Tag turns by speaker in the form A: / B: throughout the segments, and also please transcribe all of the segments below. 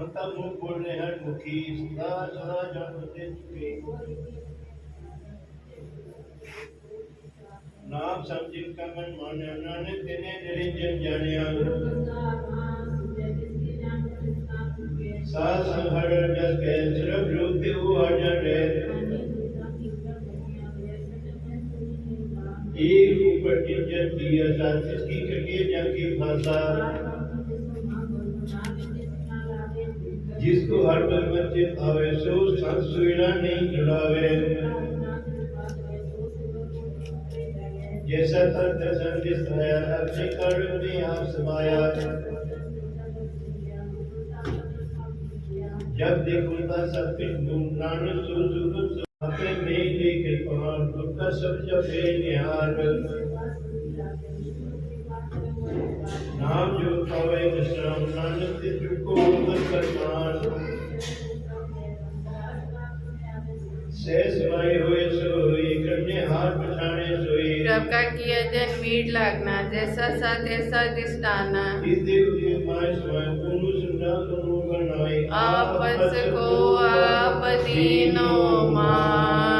A: पंतन मुख बोले हर मुखी सदा सदा जानते चुके नाम सब जिनका मन माना नानक तेने तेरे जन जानिया सात संहर जस के सिर्फ़ रूप भी वो अर्जन है। एक ऊपर जिन जन किया साथ इसकी करके जन की भाषा। जिसको हर बच्चे आवे सो संत सुविना नहीं जुड़ावे जैसा तर दर्शन दिखाया अपने कर्म में आप समाया। जब देखो ता सब कुछ नानक सो सुख अपने में लेके पहाड़ दुखा सब जब निहार नाम जो पावे विश्राम।
B: प्रभ किया जन मीठ लागना जैसा सा
A: बनाई
B: आपस को आप दीनो मान।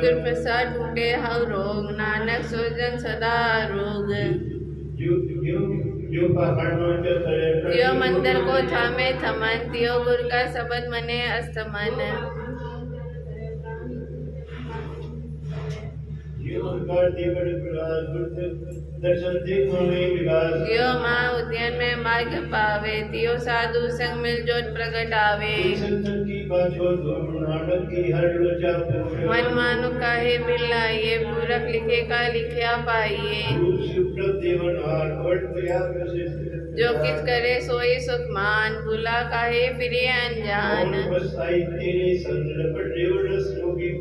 B: गुर प्रसाद ढूंढे हव रोग? नानक सोजन सदा रोग। तियो मंदिर को थामे थमन तियो गुर का शब्द मने अस्तमन।
A: देख में
B: उद्यान में मार्ग पावे तियो साधु संग मिल जोत प्रगट आवे। मन मानु काहे बिलाइए पूरक लिखे का लिखया पाइए। जो किस करे सोई सुखमान भूला काहे फिरे अनजान।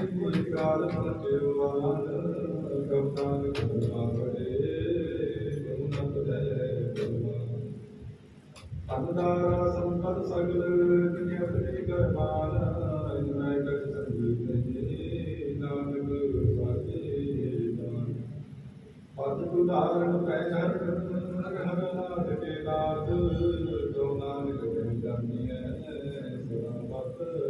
C: ਕਾਲ ਮਚਿਓ ਕਪਤਾਨ ਕੁਮਾ ਬੜੇ ਗੁਨਤ ਦੇ ਗੁਰਮਾ ਅੰਦਾਰਾ ਸੰਪਤ ਸਗਲ ਦੁਨੀਆ ਤੇ ਕਰਮਾਨ ਇਨੈ ਕਛ ਸੰਗੀਤ ਜੀ ਨਾਨਕ ਸਾਚੇ ਦਾਨ ਪਦ ਉਦਾਹਰਣ ਪੈ ਹਰ ਹਰ ਹਰ ਨਾਥ ਕੇ ਨਾਥ ਜੋ ਨਾਨਕ ਜਨ ਜਾਣੀਐ ਸਦਾ ਪਤ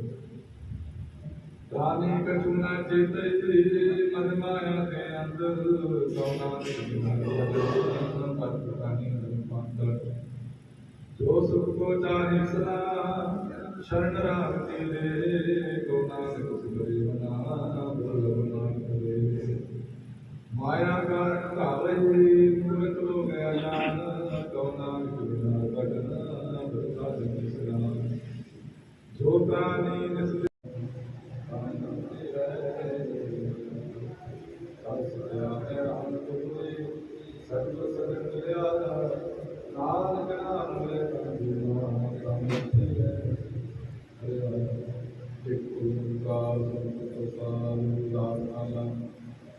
C: कालिकचूना चेतयति मदमाया अंदर। अंतर जो सुख को चाहे सदा शरण राम तेरे गौनाथ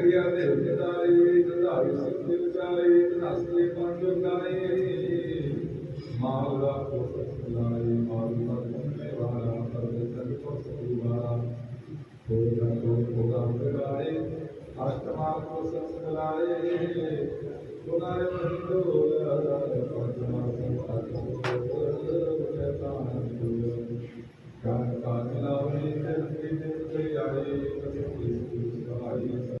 C: क्रिया देवताय तदा विष्णु देवताय तदा
D: श्री पांडवताय माला को सत्याय माला धन्यवादा परमेश्वर को सत्यावादा होगा तो होगा प्रकारे अष्टमा को सत्याय पुनः मंदो पंचमा संपादित